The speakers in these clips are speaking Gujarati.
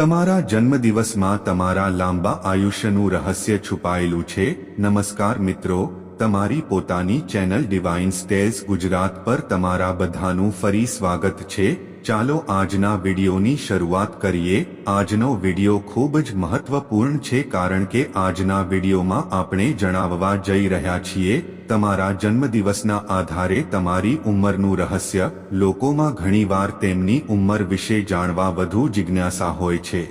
તમારા જન્મદિવસમાં તમારા લાંબા આયુષ્યનું રહસ્ય છુપાયેલું છે. નમસ્કાર મિત્રો, તમારી પોતાની ચેનલ ડિવાઇન સ્ટેલ્સ ગુજરાત પર તમારા બધાનું ફરી સ્વાગત છે. ચાલો આજના વિડીયોની શરૂઆત કરીએ. આજનો વીડિયો ખૂબ જ મહત્વપૂર્ણ છે કારણ કે આજના વિડીયોમાં આપણે જણાવવા જઈ રહ્યા છીએ, તમારા જન્મદિવસના આધારે તમારી ઉંમરનું રહસ્ય, લોકોમાં ઘણીવાર તેમની ઉંમર વિશે જાણવા વધુ જિજ્ઞાસા હોય છે.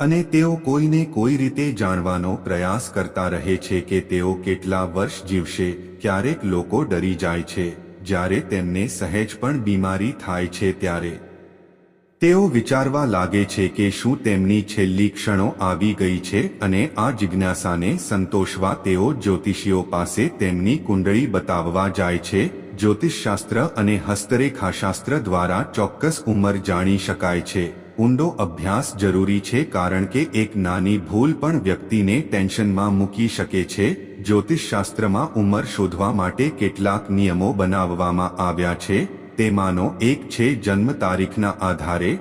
અને તેઓ કોઈને કોઈ રીતે જાણવાનો પ્રયાસ કરતા રહે છે કે તેઓ કેટલા વર્ષ જીવશે, ક્યારેક લોકો ડરી જાય છે, જ્યારે તેમને સહેજ પણ બીમારી થાય છે ત્યારે. તેઓ વિચારવા લાગે છે કે શું તેમની છેલ્લી ક્ષણો આવી ગઈ છે અને આ જિજ્ઞાસાને સંતોષવા તેઓ જ્યોતિષીઓ પાસે તેમની કુંડળી બતાવવા જાય છે. જ્યોતિષશાસ્ત્ર અને હસ્તરેખાશાસ્ત્ર દ્વારા ચોક્કસ ઉંમર જાણી શકાય છે. ઊંડો અભ્યાસ જરૂરી છે કારણ કે એક નાની ભૂલ પણ વ્યક્તિને ટેન્શનમાં મૂકી શકે છે. જ્યોતિષશાસ્ત્રમાં ઉંમર શોધવા માટે કેટલાક નિયમો બનાવવામાં આવ્યા છે. તેમાંનો એક છે જન્મ તારીખના આધારે.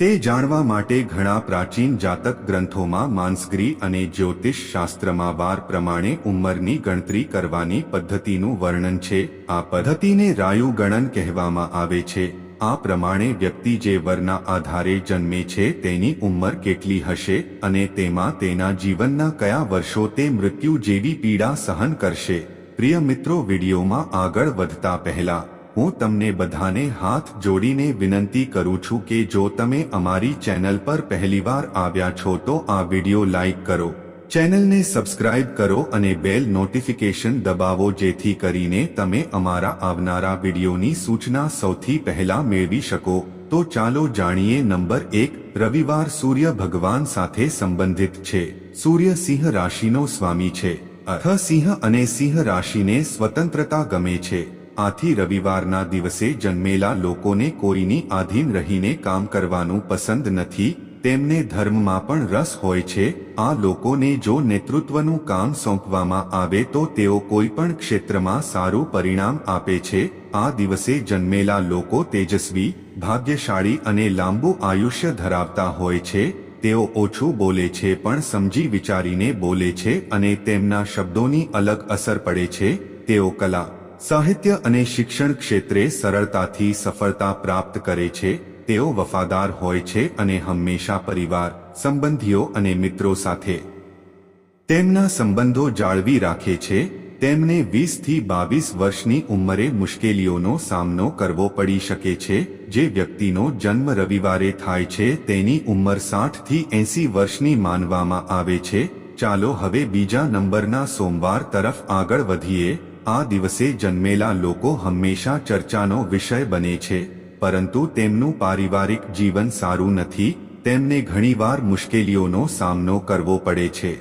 તે જાણવા માટે ઘણા પ્રાચીન જાતક ગ્રંથોમાં માનસગરી અને જ્યોતિષ શાસ્ત્રમાં વાર પ્રમાણે ઉંમરની ગણતરી કરવાની પદ્ધતિનું વર્ણન છે. આ પદ્ધતિને રાયુ ગણન કહેવામાં આવે છે. આ પ્રમાણે વ્યક્તિ જે વરના આધારે જન્મે છે તેની ઉંમર કેટલી હશે અને તેમાં તેના જીવનના કયા વર્ષો તે મૃત્યુ જેવી પીડા સહન કરશે. પ્રિય મિત્રો, વિડીયોમાં આગળ વધતા પહેલા હું તમને બધાને હાથ જોડીને વિનંતી કરું છું કે જો તમે અમારી ચેનલ પર પહેલીવાર આવ્યા છો તો આ વિડિયો લાઇક કરો, ચેનલને સબસ્ક્રાઇબ કરો અને બેલ નોટિફિકેશન દબાવો જેથી કરીને તમે અમારા આવનારા વિડીયોની સૂચના સૌથી પહેલા મેળવી શકો. તો ચાલો જાણીએ નંબર એક, રવિવાર સૂર્ય ભગવાન સાથે સંબંધિત છે. સૂર્ય સિંહ રાશિનો સ્વામી છે. અથ સિંહ અને સિંહ રાશિને સ્વતંત્રતા ગમે છે. આથી રવિવારના દિવસે જન્મેલા લોકોને કોઈની આધીન રહીને કામ કરવાનું પસંદ નથી, તેમને ધર્મમાં પણ રસ હોય છે, આ લોકોને જો નેતૃત્વનું કામ સોંપવામાં આવે તો તેઓ કોઈ પણ ક્ષેત્રમાં સારું પરિણામ આપે છે, આ દિવસે જન્મેલા લોકો તેજસ્વી, ભાગ્યશાળી અને લાંબુ આયુષ્ય ધરાવતા હોય છે, તેઓ ઓછું બોલે છે પણ સમજી વિચારીને બોલે છે અને તેમના શબ્દોની અલગ અસર પડે છે, તેઓ કલા સાહિત્ય અને શિક્ષણ ક્ષેત્રે સરળતાથી સફળતા પ્રાપ્ત કરે છે, તેઓ વફાદાર હોય છે અને હંમેશા પરિવાર, સંબંધીઓ અને મિત્રો સાથે તેમના સંબંધો જાળવી રાખે છે. તેમને વીસથી બાવીસ વર્ષની ઉંમરે મુશ્કેલીઓનો સામનો કરવો પડી શકે છે, જે વ્યક્તિનો જન્મ રવિવારે થાય છે, તેની ઉંમર સાઠથી એંસી વર્ષની માનવામાં આવે છે. ચાલો હવે બીજા નંબરના સોમવાર તરફ આગળ વધીએ. આ દિવસે જન્મેલા લોકો હંમેશા ચર્ચાનો વિષય બને છે, પરંતુ તેમનું પારિવારિક જીવન સારું નથી, તેમને ઘણીવાર મુશ્કેલીઓનો સામનો કરવો પડે છે.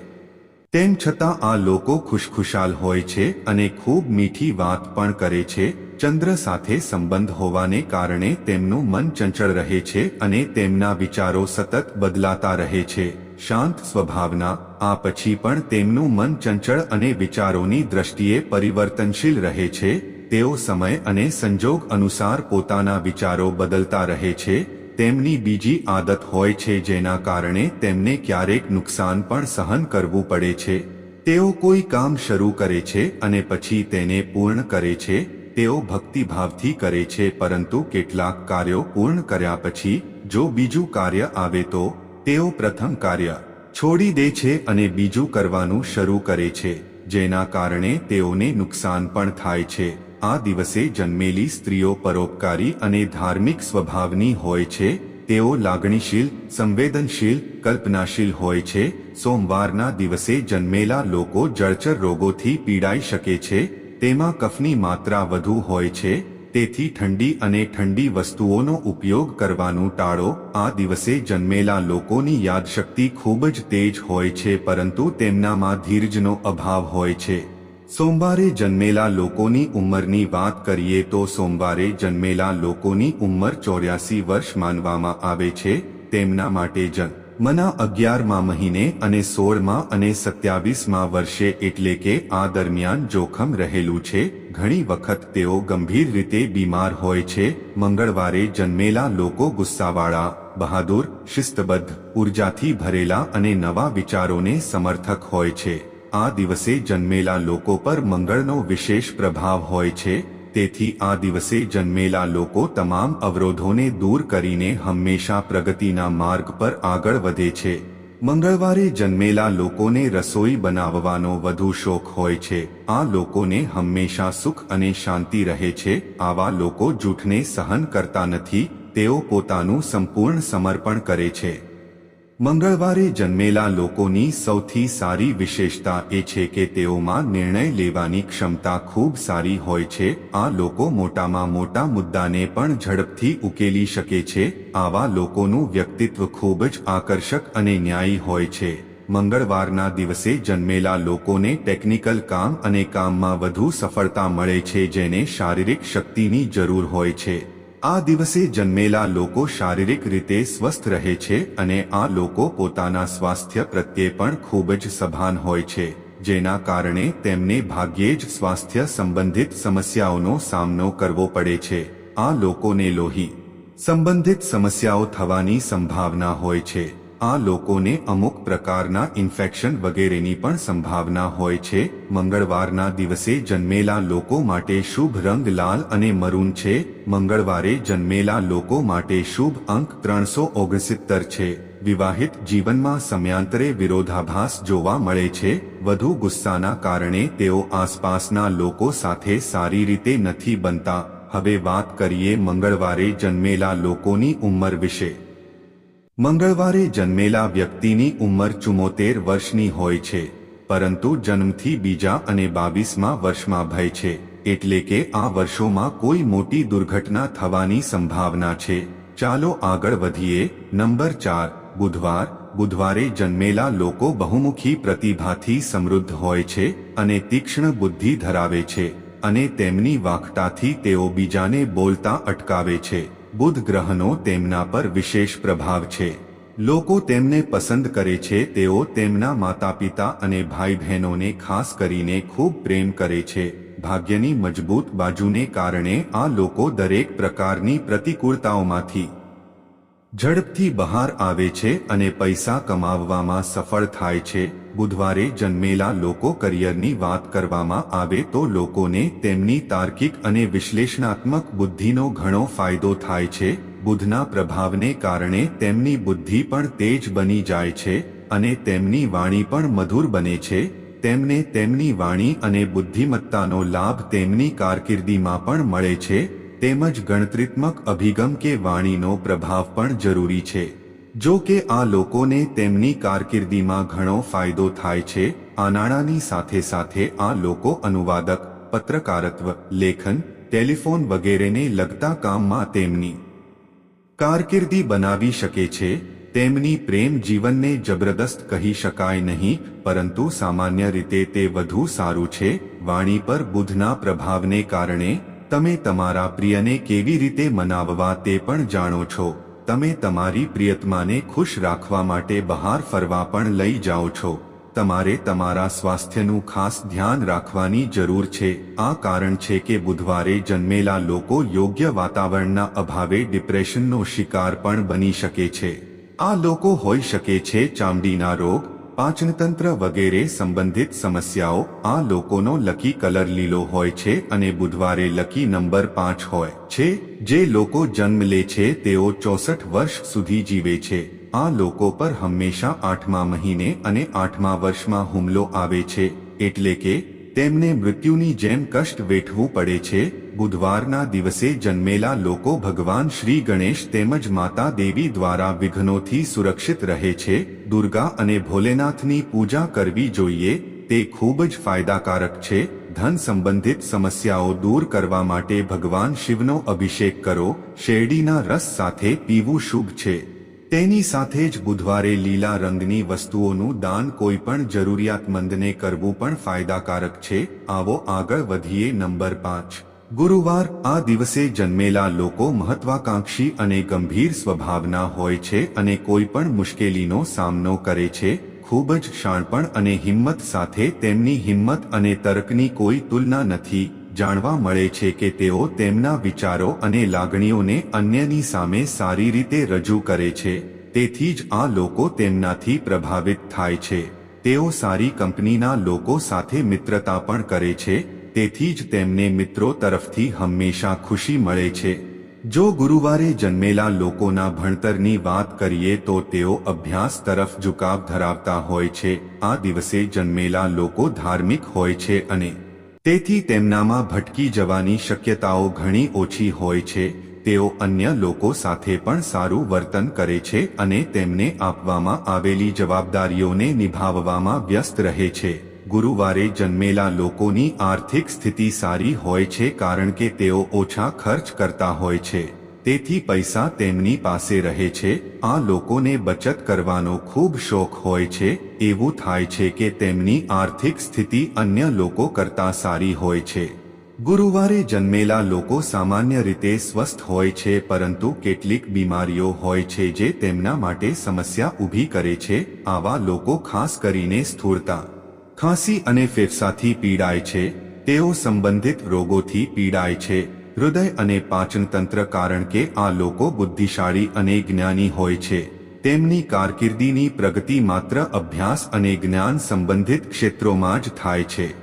તેમ છતાં આ લોકો ખુશખુશાલ હોય છે અને ખૂબ મીઠી વાત પણ કરે છે, ચંદ્ર સાથે સંબંધ હોવાને કારણે તેમનું મન ચંચળ રહે છે અને તેમના વિચારો સતત બદલાતા રહે છે, શાંત સ્વભાવના આ પછી પણ તેમનું મન ચંચળ અને વિચારોની દ્રષ્ટિએ પરિવર્તનશીલ રહે છે, તેઓ સમય અને સંજોગ અનુસાર પોતાના વિચારો બદલતા રહે છે, તેમની બીજી આદત હોય છે જેના કારણે તેમને ક્યારેક નુકસાન પણ સહન કરવું પડે છે. તેઓ કોઈ કામ શરૂ કરે છે અને પછી તેને પૂર્ણ કરે છે, તેઓ ભક્તિભાવથી કરે છે પરંતુ કેટલાક કાર્યો પૂર્ણ કર્યા પછી, જો બીજું કાર્ય આવે તો, તેઓ પ્રથમ કાર્ય છોડી દે છે અને બીજું કરવાનું શરૂ કરે છે, જેના કારણે તેઓને નુકસાન પણ થાય છે. આ દિવસે જન્મેલી સ્ત્રીઓ પરોપકારી અને ધાર્મિક સ્વભાવની હોય છે, તેઓ લાગણીશીલ, સંવેદનશીલ, કલ્પનાશીલ હોય છે. સોમવારના દિવસે જન્મેલા લોકો જળચર રોગોથી પીડાઈ શકે છે, તેમાં કફની માત્રા વધુ હોય છે તેથી ઠંડી અને ઠંડી વસ્તુઓનો ઉપયોગ કરવાનું ટાળો આ દિવસે જન્મેલા લોકોની યાદશક્તિ ખૂબ જ તેજ હોય છે પરંતુ તેમનામાં ધીરજનો અભાવ હોય છે. સોમવારે જન્મેલા લોકોની ઉંમરની વાત કરીએ તો સોમવારે જન્મેલા લોકોની ઉંમર ચોર્યાસી વર્ષ માનવામાં આવે છે. તેમના માટે જન મના અગિયારમાં મહિને અને સોળમાં અને સત્યાવીસમાં વર્ષે એટલે કે આ દરમિયાન જોખમ રહેલું છે, ઘણી વખત તેઓ ગંભીર રીતે બીમાર હોય છે, મંગળવારે જન્મેલા લોકો ગુસ્સાવાળા, બહાદુર, શિસ્તબદ્ધ, ઉર્જાથી ભરેલા અને નવા વિચારોને સમર્થક હોય છે. આ દિવસે જન્મેલા લોકો પર મંગળનો વિશેષ પ્રભાવ હોય છે તેથી આ દિવસે જન્મેલા લોકો તમામ અવરોધોને દૂર કરીને હંમેશા પ્રગતિના માર્ગ પર આગળ વધે છે. મંગળવારે જન્મેલા લોકોને રસોઈ બનાવવાનો વધુ શોખ હોય છે. આ લોકોને હંમેશા સુખ અને શાંતિ રહે છે. આવા લોકો જૂઠને સહન કરતા નથી. તેઓ પોતાનું સંપૂર્ણ સમર્પણ કરે છે. મંગળવારે જન્મેલા લોકોની સૌથી સારી વિશેષતા એ છે કે તેઓમાં નિર્ણય લેવાની ક્ષમતા ખૂબ સારી હોય છે. આ લોકો મોટામાં મોટા મુદ્દાને પણ ઝડપથી ઉકેલી શકે છે. આવા લોકોનું વ્યક્તિત્વ ખૂબ જ આકર્ષક અને ન્યાયી હોય છે. મંગળવારના દિવસે જન્મેલા લોકોને ટેકનિકલ કામ અને કામમાં વધુ સફળતા મળે છે જેને શારીરિક શક્તિની જરૂર હોય છે. આ દિવસે જન્મેલા લોકો શારીરિક રીતે સ્વસ્થ રહે છે અને આ લોકો પોતાના સ્વાસ્થ્ય પ્રત્યે પણ ખૂબ જ સભાન હોય છે, જેના કારણે તેમને ભાગ્યે જ સ્વાસ્થ્ય સંબંધિત સમસ્યાઓનો સામનો કરવો પડે છે. આ લોકોને લોહી સંબંધિત સમસ્યાઓ થવાની સંભાવના હોય છે. આ લોકોને અમુક પ્રકારના ઇન્ફેક્શન વગેરેની પણ સંભાવના હોય છે. મંગળવારના દિવસે જન્મેલા લોકો માટે શુભ રંગ લાલ અને મરૂન છે. મંગળવારે જન્મેલા લોકો માટે શુભ અંક ત્રણસો ઓગણસિત્તર છે. વિવાહિત જીવનમાં સમયાંતરે વિરોધાભાસ જોવા મળે છે. વધુ ગુસ્સાના કારણે તેઓ આસપાસના લોકો સાથે સારી રીતે નથી બનતા. હવે વાત કરીએ મંગળવારે જન્મેલા લોકોની ઉંમર વિશે. મંગળવારે જન્મેલા વ્યક્તિની ઉંમર ચુમોતેર વર્ષની હોય છે, પરંતુ જન્મથી બીજા અને બાવીસમાં વર્ષમાં ભય છે, એટલે કે આ વર્ષોમાં કોઈ મોટી દુર્ઘટના થવાની સંભાવના છે. ચાલો આગળ વધીએ. નંબર ચાર, બુધવાર. બુધવારે જન્મેલા લોકો બહુમુખી પ્રતિભાથી સમૃદ્ધ હોય છે અને તીક્ષ્ણ બુદ્ધિ ધરાવે છે અને તેમની વાખતાથી તેઓ બીજાને બોલતા અટકાવે છે. બુધ ગ્રહનો તેમના પર વિશેષ પ્રભાવ છે. લોકો તેમને પસંદ કરે છે, તેઓ તેમના માતા પિતા અને ભાઈ બહેનોને ખાસ કરીને ખૂબ પ્રેમ કરે છે. ભાગ્યની મજબૂત બાજુને કારણે આ લોકો દરેક પ્રકારની પ્રતિકૂળતાઓમાંથી ઝડપથી બહાર આવે છે અને પૈસા કમાવવામાં સફળ થાય છે. બુધવારે જન્મેલા લોકો કરિયરની વાત કરવામાં આવે તો લોકોને તેમની તાર્કિક અને વિશ્લેષણાત્મક બુદ્ધિનો ઘણો ફાયદો થાય છે. બુધના પ્રભાવને કારણે તેમની બુદ્ધિ પણ તેજ બની જાય છે અને તેમની વાણી પણ મધુર બને છે. તેમને તેમની વાણી અને બુદ્ધિમત્તાનો લાભ તેમની કારકિર્દીમાં પણ મળે છે. તેમજ ગણતરીત્મક અભિગમ કે વાણીનો પ્રભાવ પણ જરૂરી છે. જો કે આ લોકોને તેમની કારકિર્દીમાં ઘણો ફાયદો થાય છે આ નાણાંની સાથે સાથે આ લોકો અનુવાદક, પત્રકારત્વ, લેખન, ટેલિફોન વગેરેને લગતા કામમાં તેમની કારકિર્દી બનાવી શકે છે, તેમની પ્રેમ જીવનને જબરદસ્ત કહી શકાય નહીં, પરંતુ સામાન્ય રીતે તે વધુ સારું છે, વાણી પર બુધના પ્રભાવને કારણે, તમે તમારા પ્રિયને કેવી રીતે મનાવવા તે પણ જાણો છો. તમે તમારી પ્રિયતમાને ખુશ રાખવા માટે બહાર ફરવા પણ લઈ જાઓ છો. તમારે તમારા સ્વાસ્થ્યનું ખાસ ધ્યાન રાખવાની જરૂર છે. આ કારણ છે કે બુધવારે જન્મેલા લોકો યોગ્ય વાતાવરણના અભાવે ડિપ્રેશનનો શિકાર પણ બની શકે છે. આ લોકો હોઈ શકે છે ચામડીના રોગ પાચનતંત્ર વગેરે સંબંધિત સમસ્યાઓ આ લોકોનો લકી કલર લીલો હોય છે અને બુધવારે લકી નંબર પાંચ હોય છે, જે લોકો જન્મ લે છે તેઓ ચોસઠ વર્ષ સુધી જીવે છે. આ લોકો પર હંમેશા આઠમા મહિને અને આઠમા વર્ષમાં હુમલો આવે છે, એટલે કે તેમને મૃત્યુની જેમ કષ્ટ વેઠવું પડે છે બુધવારના દિવસે જન્મેલા લોકો ભગવાન શ્રી ગણેશ તેમજ માતા દેવી દ્વારા વિઘ્નોથી સુરક્ષિત રહે છે, દુર્ગા અને ભોલેનાથની પૂજા કરવી જોઈએ, તે ખૂબ જ ફાયદાકારક છે, ધન સંબંધિત સમસ્યાઓ દૂર કરવા માટે ભગવાન શિવનો અભિષેક કરો, શેરડીના રસ સાથે પીવું શુભ છે. તેની સાથે જ બુધવારે લીલા રંગની વસ્તુઓનું દાન કોઈ પણ જરૂરિયાતમંદને કરવું પણ ફાયદાકારક છે. આવો આગળ વધીએ નંબર પાંચ. ગુરુવાર આ દિવસે જન્મેલા લોકો મહત્વાકાંક્ષી અને ગંભીર સ્વભાવના હોય છે અને કોઈ પણ મુશ્કેલીનો સામનો કરે છે, ખૂબ જ શાણપણ અને હિંમત સાથે તેમની હિંમત અને તર્કની કોઈ તુલના નથી. જાણવા મળે છે કે તેઓ તેમના વિચારો અને લાગણીઓને અન્યની સામે સારી રીતે રજૂ કરે છે. તેથી જ આ લોકો તેમનાથી પ્રભાવિત થાય છે. તેઓ સારી કંપનીના લોકો સાથે મિત્રતા પણ કરે છે તેથી જ તેમને મિત્રો તરફથી હંમેશા ખુશી મળે છે. જો ગુરુવારે જન્મેલા લોકોના ભણતરની વાત કરીએ તો તેઓ અભ્યાસ તરફ ઝુકાવ ધરાવતા હોય છે. આ દિવસે જન્મેલા લોકો ધાર્મિક હોય છે અને તેથી તેમનામાં ભટકી જવાની શક્યતાઓ ઘણી ઓછી હોય છે. તેઓ અન્ય લોકો સાથે પણ સારું વર્તન કરે છે અને તેમને આપવામાં આવેલી જવાબદારીઓને નિભાવવામાં વ્યસ્ત રહે છે. ગુરુવારે જન્મેલા લોકોની આર્થિક સ્થિતિ સારી હોય છે કારણ કે તેઓ ઓછા ખર્ચ કરતા હોય છે. તેથી પૈસા તેમની પાસે રહે છે. આ લોકોને બચત કરવાનો ખૂબ શોખ હોય છે. એવું થાય છે કે તેમની આર્થિક સ્થિતિ અન્ય લોકો કરતા સારી હોય છે. ગુરુવારે જન્મેલા લોકો સામાન્ય રીતે સ્વસ્થ હોય છે પરંતુ કેટલીક બીમારીઓ હોય છે જે તેમના માટે સમસ્યા ઊભી કરે છે. આવા લોકો ખાસ કરીને સ્થૂળતા ખાંસી અને ફેફસાથી પીડાય છે, તેઓ સંબંધિત રોગોથી પીડાય છે, હૃદય અને પાચનતંત્ર કારણ કે આ લોકો બુદ્ધિશાળી અને જ્ઞાની હોય છે. તેમની કારકિર્દીની પ્રગતિ માત્ર અભ્યાસ અને જ્ઞાન સંબંધિત ક્ષેત્રોમાં જ થાય છે.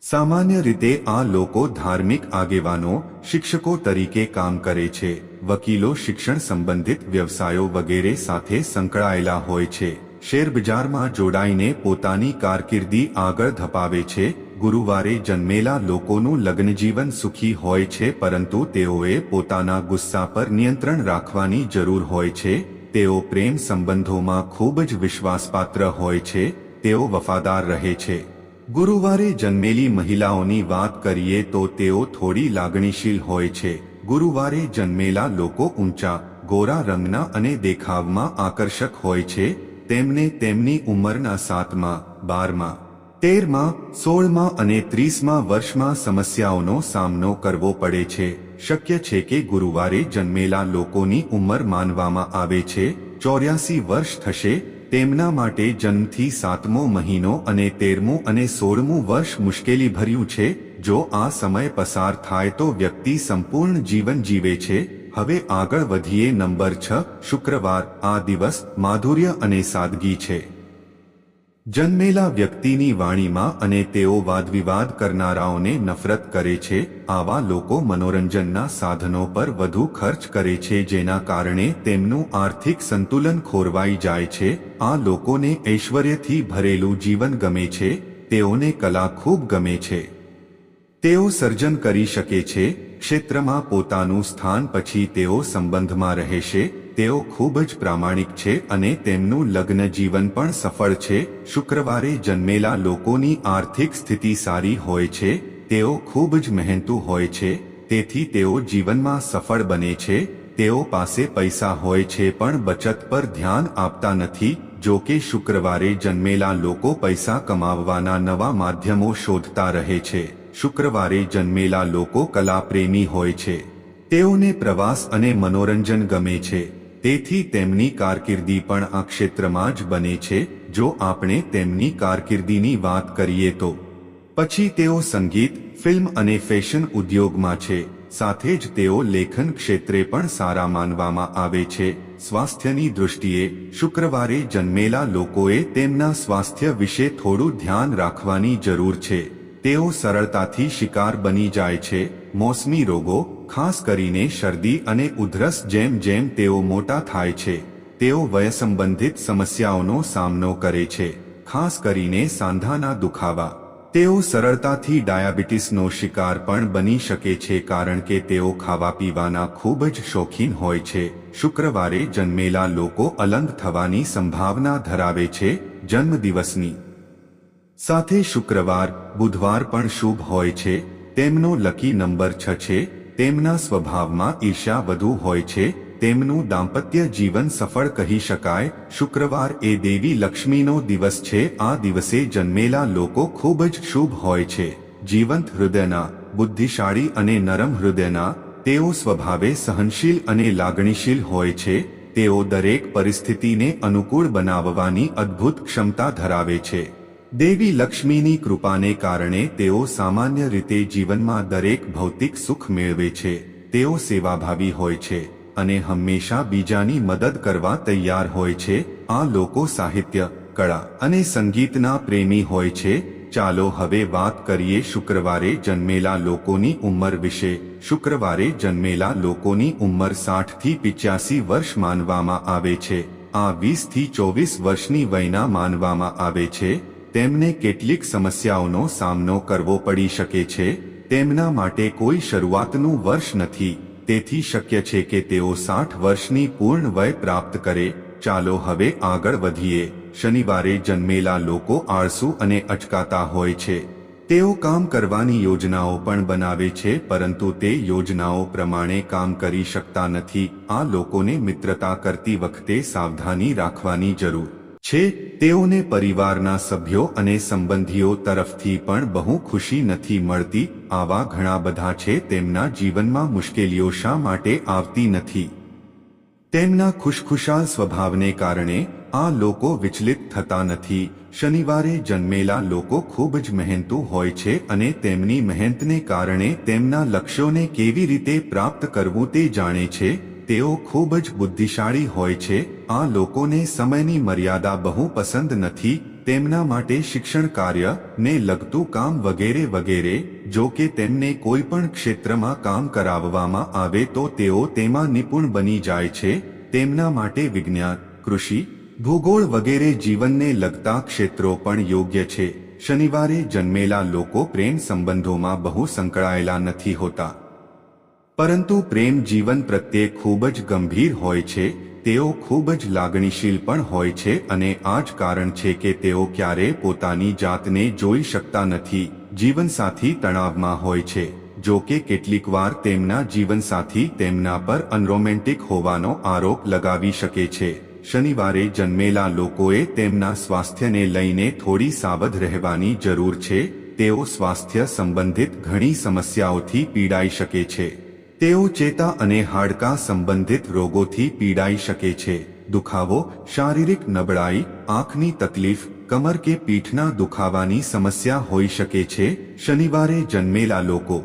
સામાન્ય રીતે આ લોકો ધાર્મિક આગેવાનો, શિક્ષકો તરીકે કામ કરે છે, વકીલો શિક્ષણ સંબંધિત વ્યવસાયો વગેરે સાથે સંકળાયેલા હોય છે. શેરબજારમાં જોડાઈને પોતાની કારકિર્દી આગળ ધપાવે છે. ગુરુવારે જન્મેલા લોકોનું લગ્નજીવન સુખી હોય છે, પરંતુ તેઓએ પોતાના ગુસ્સા પર નિયંત્રણ રાખવાની જરૂર હોય છે. તેઓ પ્રેમ સંબંધોમાં ખૂબ જ વિશ્વાસપાત્ર હોય છે. તેઓ વફાદાર રહે છે. ગુરુવારે જન્મેલી મહિલાઓની વાત કરીએ તો તેઓ થોડી લાગણીશીલ હોય છે. ગુરુવારે જન્મેલા લોકો ઊંચા, ગોરા રંગના અને દેખાવમાં આકર્ષક હોય છે. તેમને તેમની ઉંમરના સાતમાં, બારમાં, તેરમાં, સોળમાં અને ત્રીસમાં વર્ષમાં સમસ્યાઓનો સામનો કરવો પડે છે. શક્ય છે કે ગુરુવારે જન્મેલા લોકોની ઉંમર માનવામાં આવે છે. ચોર્યાસી વર્ષ થશે, તેમના માટે જન્મથી સાતમો મહિનો અને તેરમું અને સોળમું વર્ષ મુશ્કેલી ભર્યું છે. જો આ સમય પસાર થાય તો વ્યક્તિ સંપૂર્ણ જીવન જીવે છે. હવે આગળ વધીએ નંબર છ, શુક્રવાર. આ દિવસ માધુર્ય અને સાદગી છે. જન્મેલા વ્યક્તિની વાણીમાં અને તેઓ વાદવિવાદ કરનારાઓને નફરત કરે છે, આવા લોકો મનોરંજનના સાધનો પર વધુ ખર્ચ કરે છે, જેના કારણે તેમનું આર્થિક સંતુલન ખોરવાઈ જાય છે. આ લોકોને ઐશ્વર્યથી ભરેલું જીવન ગમે છે, તેઓને કલા ખૂબ ગમે છે. તેઓ સર્જન કરી શકે છે ક્ષેત્રમાં પોતાનું સ્થાન પછી તેઓ સંબંધમાં રહેશે, તેઓ ખૂબ જ પ્રામાણિક છે અને તેમનું લગ્ન જીવન પણ સફળ છે. શુક્રવારે જન્મેલા લોકોની આર્થિક સ્થિતિ સારી હોય છે, તેઓ ખૂબ જ મહેનતુ હોય છે, તેથી તેઓ જીવનમાં સફળ બને છે. તેઓ પાસે પૈસા હોય છે પણ બચત પર ધ્યાન આપતા નથી, જો કે શુક્રવારે જન્મેલા લોકો પૈસા કમાવવાના નવા માધ્યમો શોધતા રહે છે. શુક્રવારે જન્મેલા લોકો કલાપ્રેમી હોય છે. તેઓને પ્રવાસ અને મનોરંજન ગમે છે. તેથી તેમની કારકિર્દી પણ આ ક્ષેત્રમાં જ બને છે. જો આપણે તેમની કારકિર્દીની વાત કરીએ તો. પછી તેઓ સંગીત, ફિલ્મ અને ફેશન ઉદ્યોગમાં છે. સાથે જ તેઓ લેખન ક્ષેત્રે પણ સારા માનવામાં આવે છે. સ્વાસ્થ્યની દૃષ્ટિએ શુક્રવારે જન્મેલા લોકોએ તેમના સ્વાસ્થ્ય વિશે થોડું ધ્યાન રાખવાની જરૂર છે. તેઓ સરળતાથી શિકાર બની જાય છે. મોસમી રોગો, ખાસ કરીને શરદી અને ઉધરસ જેમ જેમ તેઓ મોટા થાય છે, તેઓ વય સંબંધિત સમસ્યાઓનો સામનો કરે છે, ખાસ કરીને સાંધાના દુખાવા. તેઓ સરળતાથી ડાયાબિટીસનો શિકાર પણ બની શકે છે કારણ કે તેઓ ખાવા પીવાના ખૂબ જ શોખીન હોય છે. શુક્રવારે જન્મેલા લોકો અલંગ થવાની સંભાવના ધરાવે છે જન્મદિવસની. સાથે શુક્રવાર, બુધવાર પણ શુભ હોય છે. તેમનો લકી નંબર છ છે. તેમના સ્વભાવમાં ઈર્ષ્યા વધુ હોય છે. તેમનું દાંપત્ય જીવન સફળ કહી શકાય. શુક્રવાર એ દેવી લક્ષ્મીનો દિવસ છે. આ દિવસે જન્મેલા લોકો ખૂબ જ શુભ હોય છે. જીવંત હૃદયના, બુદ્ધિશાળી અને નરમ હૃદયના, તેઓ સ્વભાવે સહનશીલ અને લાગણીશીલ હોય છે. તેઓ દરેક પરિસ્થિતિને અનુકૂળ બનાવવાની અદ્ભુત ક્ષમતા ધરાવે છે. દેવી લક્ષ્મીની કૃપાને કારણે તેઓ સામાન્ય રીતે જીવનમાં દરેક ભૌતિક સુખ મેળવે છે. તેઓ સેવાભાવી હોય છે અને હંમેશા બીજાની મદદ કરવા તૈયાર હોય છે. આ લોકો સાહિત્ય, કળા અને સંગીતના પ્રેમી હોય છે. ચાલો હવે વાત કરીએ શુક્રવારે જન્મેલા લોકોની ઉંમર વિશે. શુક્રવારે જન્મેલા લોકોની ઉંમર સાઠથી પિચ્યાસી વર્ષ માનવામાં આવે છે. આ વીસથી ચોવીસ વર્ષની વયના માનવામાં આવે છે. તેમને કેટલીક સમસ્યાઓનો સામનો કરવો પડી શકે છે, તેમના માટે કોઈ શરૂઆતનું વર્ષ નથી. તેથી શક્ય છે કે તેઓ સાઠ વર્ષની પૂર્ણ વય પ્રાપ્ત કરે. ચાલો હવે આગળ વધીએ. શનિવારે જન્મેલા લોકો આળસુ અને અચકાતા હોય છે. તેઓ કામ કરવાની યોજનાઓ પણ બનાવે છે, પરંતુ તે યોજનાઓ પ્રમાણે કામ કરી શકતા નથી. આ લોકોને મિત્રતા કરતી વખતે સાવધાની રાખવાની જરૂર. છે, તેઓને પરિવારના સભ્યો અને સંબંધીઓ તરફથી પણ બહુ ખુશી નથી મળતી, આવા ઘણા બધા છે, તેમના જીવનમાં મુશ્કેલીઓ શા માટે આવતી નથી. તેમના ખુશખુશાલ સ્વભાવને કારણે, આ લોકો વિચલિત થતા નથી. શનિવારે જન્મેલા લોકો ખૂબ જ મહેનતુ હોય છે અને તેમની મહેનતને કારણે તેમના લક્ષ્યોને કેવી રીતે પ્રાપ્ત કરવું તે જાણે છે તેઓ ખૂબ જ બુદ્ધિશાળી હોય છે. આ લોકોને સમયની મર્યાદા બહુ પસંદ નથી. તેમના માટે શિક્ષણ કાર્ય, ને લગતું કામ વગેરે વગેરે, જો કે તેમને કોઈ પણ ક્ષેત્રમાં કામ કરાવવામાં આવે તો તેઓ તેમાં નિપુણ બની જાય છે. તેમના માટે વિજ્ઞાન, કૃષિ, ભૂગોળ વગેરે જીવનને લગતા ક્ષેત્રો પણ યોગ્ય છે. શનિવારે જન્મેલા લોકો પ્રેમ સંબંધોમાં બહુ સંકળાયેલા નથી હોતા. પરંતુ પ્રેમ જીવન પ્રત્યે ખૂબ જ ગંભીર હોય છે, તેઓ ખૂબ જ લાગણીશીલ પણ હોય છે અને આ જ કારણ છે કે તેઓ ક્યારે પોતાની જાતને જોઈ શકતા નથી, જીવનસાથી તણાવમાં હોય છે, જો કે કેટલીકવાર તેમના જીવનસાથી તેમના પર અનરોમેન્ટિક હોવાનો આરોપ લગાવી શકે છે. શનિવારે જન્મેલા લોકોએ તેમના સ્વાસ્થ્યને લઈને થોડી સાવધ રહેવાની જરૂર છે, તેઓ સ્વાસ્થ્ય સંબંધિત ઘણી સમસ્યાઓથી પીડાઈ શકે છે. તેઓ ચેતા અને હાડકાં સંબંધિત રોગોથી પીડાઈ શકે છે. દુખાવો, શારીરિક નબળાઈ, આંખની તકલીફ, કમર કે પીઠના દુખાવાની સમસ્યા હોઈ શકે છે. શનિવારે જન્મેલા લોકો.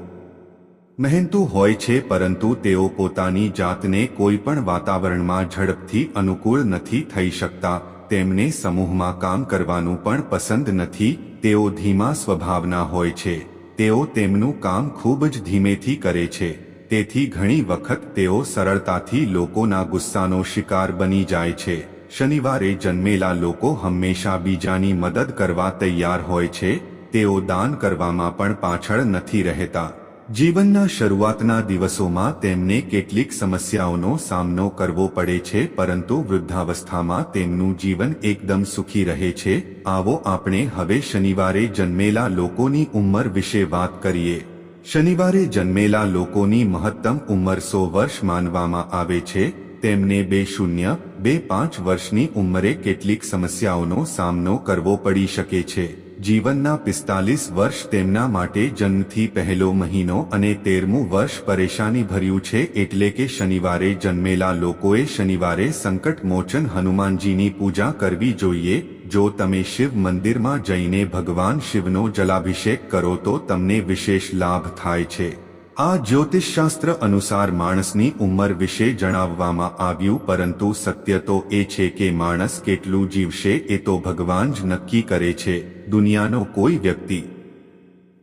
મહેનતુ હોય છે પરંતુ તેઓ પોતાની જાતને કોઈ પણ વાતાવરણમાં ઝડપથી અનુકૂળ નથી થઈ શકતા. તેમને સમૂહમાં કામ કરવાનું પણ પસંદ નથી. તેઓ ધીમા સ્વભાવના હોય છે. તેઓ તેમનું કામ ખૂબ જ ધીમેથી કરે છે. તેથી ઘણી વખત તેઓ સરળતાથી લોકોના ગુસ્સાનો શિકાર બની જાય છે. શનિવારે જન્મેલા લોકો હંમેશા બીજાની મદદ કરવા તૈયાર હોય છે. તેઓ દાન કરવામાં પણ પાછળ નથી રહેતા. જીવનના શરૂઆતના દિવસોમાં તેમને કેટલીક સમસ્યાઓનો સામનો કરવો પડે છે, પરંતુ વૃદ્ધાવસ્થામાં તેમનું જીવન એકદમ સુખી રહે છે. આવો આપણે હવે શનિવારે જન્મેલા લોકોની ઉંમર વિશે વાત કરીએ. શનિવારે જન્મેલા લોકોની મહત્તમ ઉંમર સો વર્ષ માનવામાં આવે છે. તેમને બે શૂન્ય, બે પાંચ વર્ષની ઉંમરે કેટલીક સમસ્યાઓનો સામનો કરવો પડી શકે છે. જીવનના પિસ્તાલીસ વર્ષ તેમના માટે જન્મથી પહેલો મહિનો અને તેરમું વર્ષ પરેશાની ભર્યું છે એટલે કે શનિવારે જન્મેલા લોકોએ શનિવારે સંકટ મોચન હનુમાનજીની પૂજા કરવી જોઈએ. જો તમે શિવ મંદિરમાં જઈને ભગવાન શિવનો જલાભિષેક કરો તો તમને વિશેષ લાભ થાય છે. આ જ્યોતિષશાસ્ત્ર અનુસાર માણસની ઉંમર વિશે જણાવવામાં આવ્યું, પરંતુ સત્ય તો એ છે કે માણસ કેટલું જીવશે એ તો ભગવાન જ નક્કી કરે છે. દુનિયાનો કોઈ વ્યક્તિ,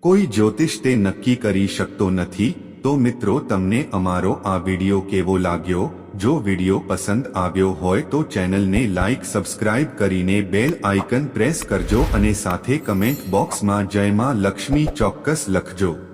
કોઈ જ્યોતિષ તે નક્કી કરી શકતો નથી. તો મિત્રો, તમને અમારો આ વિડિયો કેવો લાગ્યો? જો વિડિયો પસંદ આવ્યો હોય તો ચેનલને લાઇક સબસ્ક્રાઇબ કરીને બેલ આઇકન પ્રેસ કરજો અને સાથે કમેન્ટ બોક્સમાં જય માં લક્ષ્મી ચોક્કસ લખજો.